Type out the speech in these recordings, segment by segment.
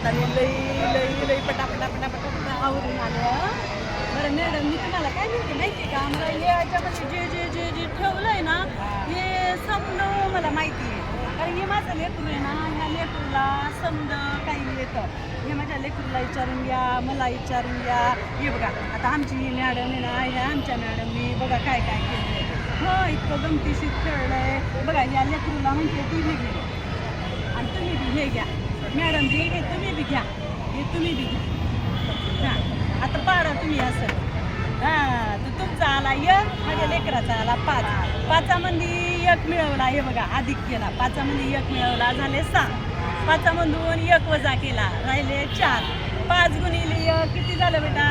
आता मी लई लई लई पटापटा पटापटा पटा आवरून आलं. बरं मॅडम मी तुम्हाला काय म्हणते माहिती आहे का मला याच्यामध्ये जे जे जे जे ठेवलंय ना हे समज मला माहिती आहे. कारण हे माझं लेकरू आहे ना ह्या लेकरूला समज काही येतं. हे माझ्या लेकरूला विचारून घ्या मला विचारून घ्या. हे बघा आता आमची ही मॅडम आहे ना ह्या आमच्या मॅडमनी बघा काय काय केलं हो इतकं गमतीशीर खेळलंय. बघा या लेकरूला म्हणते ती हे घे आणि तुम्ही हे घ्या. मॅडम जी हे तुम्ही घ्या. हे तुम्ही बी घ्या. हां. आता पाडा तुम्ही असं. हां तर तुमचा आला एक माझ्या लेकराचा आला पाच. पाचामध्ये एक मिळवला हे बघा अधिक केला. पाचामध्ये एक मिळवला झाले सहा. पाचामधून एक वजा केला राहिले चार. पाच गुणिले एक किती झालं बेटा?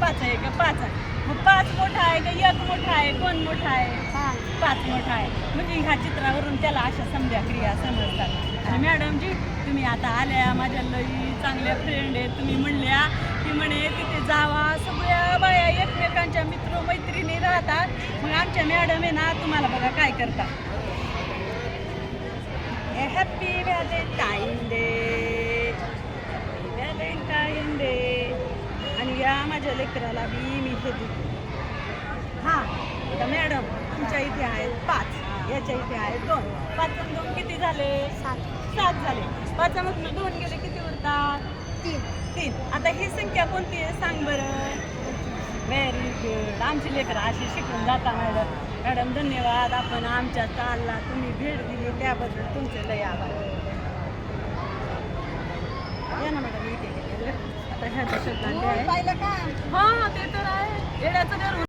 पाच आहे का? पाच आहे. मग पाच मोठा आहे का? एक मोठा आहे. कोण मोठा आहे? पाच. मोठा आहे. म्हणजे ह्या चित्रावरून त्याला अशा संध्या क्रिया समजतात. आणि मॅडम जी तुम्ही आता आल्या माझ्या लई चांगल्या फ्रेंड आहेत. तुम्ही म्हणल्या की म्हणे तिथे जावा सगळ्या बाया एकमेकांच्या मित्र मैत्रिणी राहतात. मग आमच्या मॅडम आहे ना तुम्हाला बघा काय करतात. Happy Valentine day Valentine day आणि या माझ्या लेकराला बी मी हे देते. हां मॅडम तुमच्या इथे आहेत पाच याच्या इथे आहेत दोन. पाच दोन किती? झाले? सात. झाले. पाचामधून दोन गेले किती उरतात? तीन. तीन. आता ही संख्या कोणती आहे? सांग बरं. व्हेरी गुड आमची लेकरं अशी शिकून जाता मॅडम मॅडम धन्यवाद. आपण आमच्या चालला तुम्ही भेट दिली त्याबद्दल तुमचे लय आभार. या ना मॅडम इथे आता ह्या पाहिलं का? हा ते तर आहे. येण्याचं